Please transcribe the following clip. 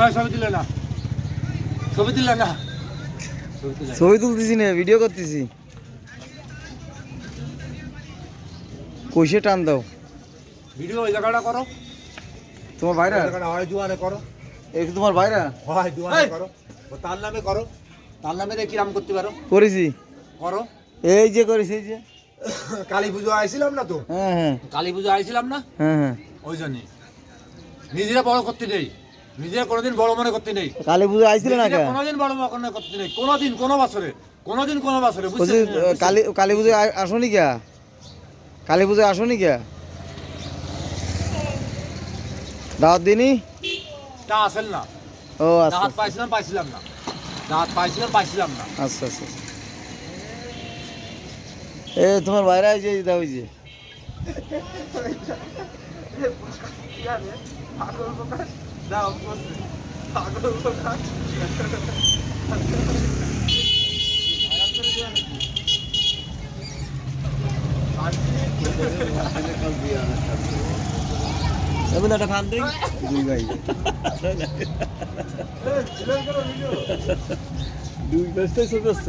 আয়, ছবি তুলে না। ছবি তুলে না। ছবি তুলতেছি না ভিডিও করতেছি। কইসে টান দাও। ভিডিও ওই জায়গাটা করো। তোমার ভাইরা? হয় দুয়ারে করো। এই তোমার ভাইরা? হয় এই! করো। তার নামে করো। তার নামে কিরাম করতে পারো। করেছি। করো। এই যে করেছি এই যে। কালী পুজো আইছিলাম না তো? হ্যাঁ হ্যাঁ। কালী পুজো আইছিলাম না? হ্যাঁ হ্যাঁ। ওই জন্যই নিজেরা বড় করতে নেই নিজেরা কোনোদিন বড় মনে করতে নেই। কালী পুজো আইছিল না কে কোনোদিন বড় মনে করতে নেই। কোনোদিন কোনো বছরে কোনোদিন কোনো বছরে বলছি কালী কালী পুজো আসনি কে? কালী পুজো আসনি কে? দাওয়াত দিনি তা আসেন না। ও আচ্ছা দাঁত পাইছিলাম পাইছিলাম না। দাঁত পাইছিলাম পাইছিলাম না। আচ্ছা আচ্ছা আচ্ছা। এ তোমার বাইরে আছে এই দাও এই যে এমন একটা খান দেই দুই ভাই দুই ব্যস্ত সদস্য